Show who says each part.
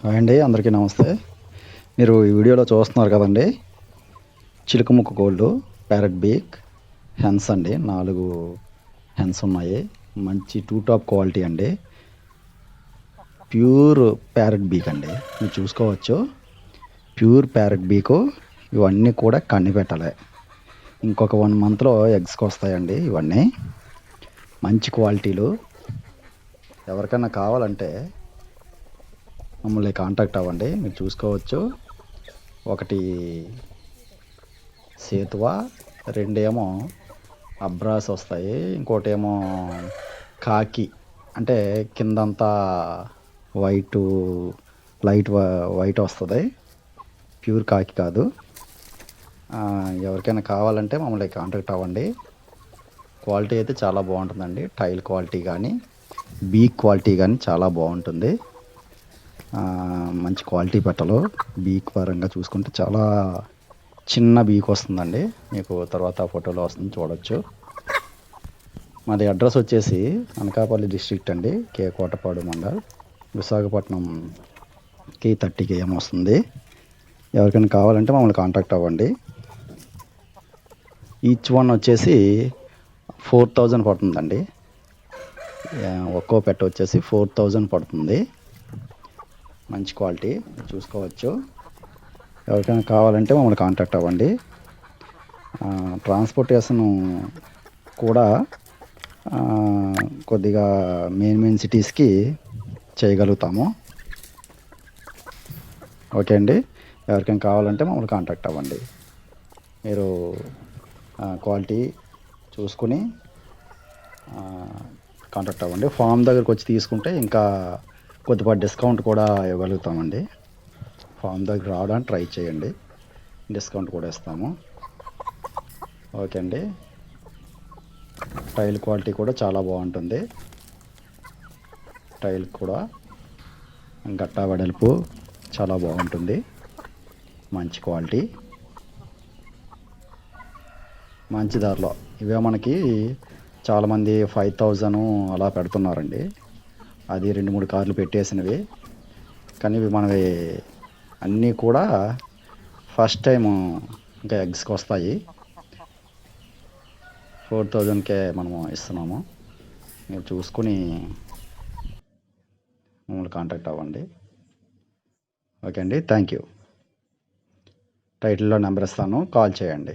Speaker 1: Hi అండి అందరికీ నమస్తే. మీరు ఈ వీడియోలో చూస్తున్నారు కదండి చిలుకముక్కు గోల్డ్ ప్యారెట్ బీక్ హెన్స్ అండి నాలుగు హెన్స్ ఉన్నాయి. మంచి టూ టాప్ క్వాలిటీ అండి. ప్యూర్ ప్యారెట్ బీక్ అండి మీరు చూసుకోవచ్చు. ప్యూర్ ప్యారెట్ బీకు ఇవన్నీ కూడా కన్ని పెట్టాలి. ఇంకొక వన్ మంత్లో ఎగ్స్కి వస్తాయండి ఇవన్నీ. మంచి క్వాలిటీలు ఎవరికైనా కావాలంటే మమ్మల్ని కాంటాక్ట్ అవ్వండి. మీరు చూసుకోవచ్చు. ఒకటి సేతువ రెండేమో అబ్రాస్ వస్తాయి. ఇంకోటి ఏమో కాకి. అంటే కిందంతా వైట్ లైట్ వైట్ వస్తుంది. ప్యూర్ కాకి కాదు. ఎవరికైనా కావాలంటే మమ్మల్ని కాంటాక్ట్ అవ్వండి. క్వాలిటీ అయితే చాలా బాగుంటుందండి. టైల్ క్వాలిటీ కానీ బీక్ క్వాలిటీ కానీ చాలా బాగుంటుంది. మంచి క్వాలిటీ పెట్టలు బీక్ పరంగా చూసుకుంటే చాలా చిన్న బీక్ వస్తుందండి. మీకు తర్వాత ఫోటోలో వస్తుంది చూడొచ్చు. మాది అడ్రస్ వచ్చేసి అనకాపల్లి డిస్ట్రిక్ట్ అండి కే కోటపాడు మండల్ విశాఖపట్నం కే థర్టీ కేఎం వస్తుంది. ఎవరికైనా కావాలంటే మమ్మల్ని కాంటాక్ట్ అవ్వండి. ఈచ్ వన్ వచ్చేసి ఫోర్ థౌజండ్ పడుతుందండి. ఒక్కో పెట్ట వచ్చేసి ఫోర్ థౌజండ్ పడుతుంది. మంచి క్వాలిటీ చూసుకోవచ్చు. ఎవరికైనా కావాలంటే మమ్మల్ని కాంటాక్ట్ అవ్వండి. ట్రాన్స్పోర్టేషన్ కూడా కొద్దిగా మెయిన్ మెయిన్ సిటీస్కి చేయగలుగుతాము. ఓకే అండి. ఎవరికైనా కావాలంటే మమ్మల్ని కాంటాక్ట్ అవ్వండి. మీరు క్వాలిటీ చూసుకుని కాంటాక్ట్ అవ్వండి. ఫామ్ దగ్గరికి వచ్చి తీసుకుంటే ఇంకా కొద్దిపాటి డిస్కౌంట్ కూడా ఇవ్వగలుగుతామండి. ఫామ్ దగ్గర రావడానికి ట్రై చేయండి. డిస్కౌంట్ కూడా ఇస్తాము. ఓకే అండి. టైల్ క్వాలిటీ కూడా చాలా బాగుంటుంది. టైల్ కూడా గట్టా వెడల్పు చాలా బాగుంటుంది. మంచి క్వాలిటీ మంచి ధరలో ఇవే మనకి చాలామంది ఫైవ్ థౌజండ్ అలా పెడుతున్నారండి. అది రెండు మూడు కార్లు పెట్టేసినవి. కానీ ఇవి మనవి అన్నీ కూడా ఫస్ట్ టైం ఇంకా ఎగ్స్కి వస్తాయి ఫోర్ థౌజండ్కే మనము ఇస్తున్నాము. మీరు చూసుకుని మమ్మల్ని కాంటాక్ట్ అవ్వండి. ఓకే అండి థ్యాంక్ యూ. టైటిల్లో నెంబర్ ఇస్తాను కాల్ చేయండి.